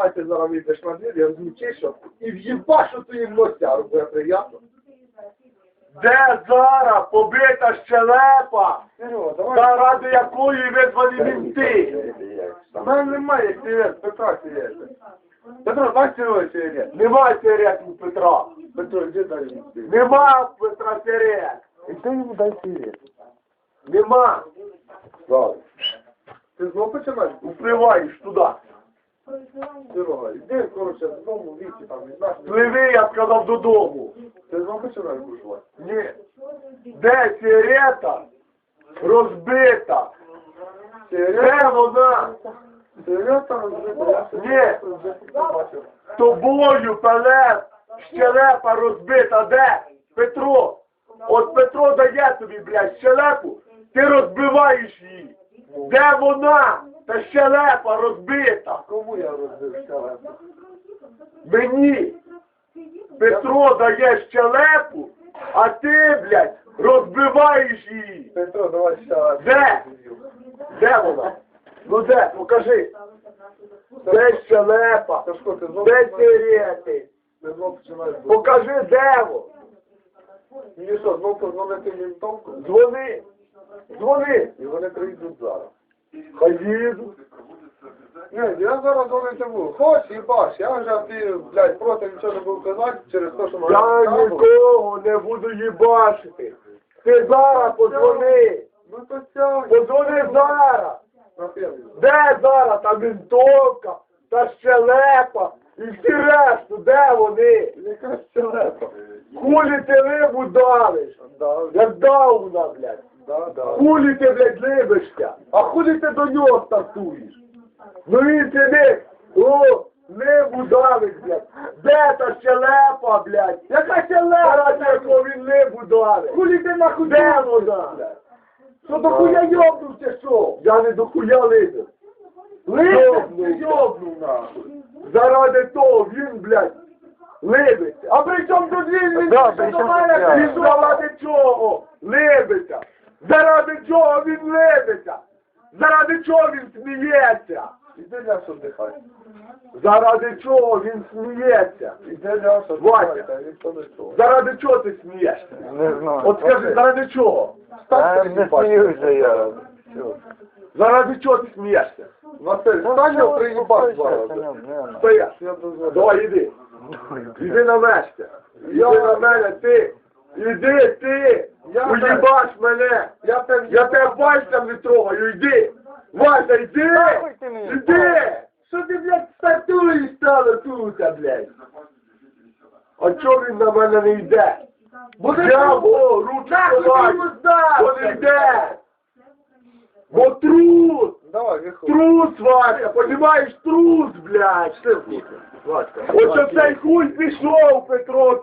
Давай ти зараз вийдеш на двір, я розмічиш, і в'їбашу твої носяру, буде приємно. Де зараз побита щелепа, давай. заради якої визвані мінти? У мене немає сигарет, Петра сигарети. Петро, дай Серега сигарет. Нема сигарет у Петра. Петро, іди дай йому. Нема Петра сигарет. І ти йому дай сигарет. Нема. Ти знову починаєш? Впливаєш туди. Серега, іди, коротше, додому, віці там, візьмеш. Пливи, я сказав, додому. Ти знову починаєш бушувати? Ні. Де сигарета розбита? Де вона? Сигарета розбита, Ні. Тобою, Пелеп, щелепа розбита, де? Петро. От Петро дає тобі, блядь, щелепу, ти розбиваєш її. Де вона? Та щелепа розбита. Кому я розбив щелепу? Мені. Петро дає щелепу, а ти, блядь, розбиваєш її. Петро, давай щелепу. Де? Де вона? Ну де? Покажи. Де щелепа? Сашко, ти знову Де починаєш- ти знову починаєш бушувати. Покажи, де воно. Мені що, знову позвонити ментовку? Дзвони. Дзвони. І вони прийдуть зараз. Їдуть. Ні, я зараз дзвонити буду. Хоч і бач, я вже ти, блядь, проти нічого не буду казати через те, що мене Я нікого не буду їбачити. Ти зараз подзвони. Ну то ця, Подзвони зараз. Де зараз та винтовка, та щелепа і всі решту, де вони? Яка щелепа? Кулі ти рибу давиш. Да, Як дауна, блядь. Да. Ти, блядь, либишся. А хулі ти до нього стартуєш? Ну він сидить, о, либу давить, блядь. Де та щелепа, блядь? Яка щелепа, якого він либу давить? Кулі ти нахуй де вона? Що до хуя йобнувся, що? Я не до хуя либив. Либив, йобнув нахуй. Заради того він, блядь, либиться. А при чому тут він? Він Да, що до мене прийшов? Чого? Либиться. Заради чого він либиться? Заради чого він сміється? Іди лясу дихай. Заради чого він сміється? Іди та ніхто не чув. Заради чого ти смієшся? Не знаю. От скажи, заради чого? А, не сміюся я. Заради чого ти смієшся? Василь, стань його приїбав зараз. Дозволяю. Давай, іди. Іди на мешка. Іди на мене, ти. Іди, ти. Я Уїбаш мене. Я тебе пальцем не трогаю, йди! Вася, йди! Іди! Що ти, блядь, статуї стало тут, блядь? А чого він на мене не йде? Бо я во, руки ховай! Бо не йде! Бо трус! Давай. Трус, Вася, понімаєш, трус, блядь! Ось оцей хуй пішов, Петро,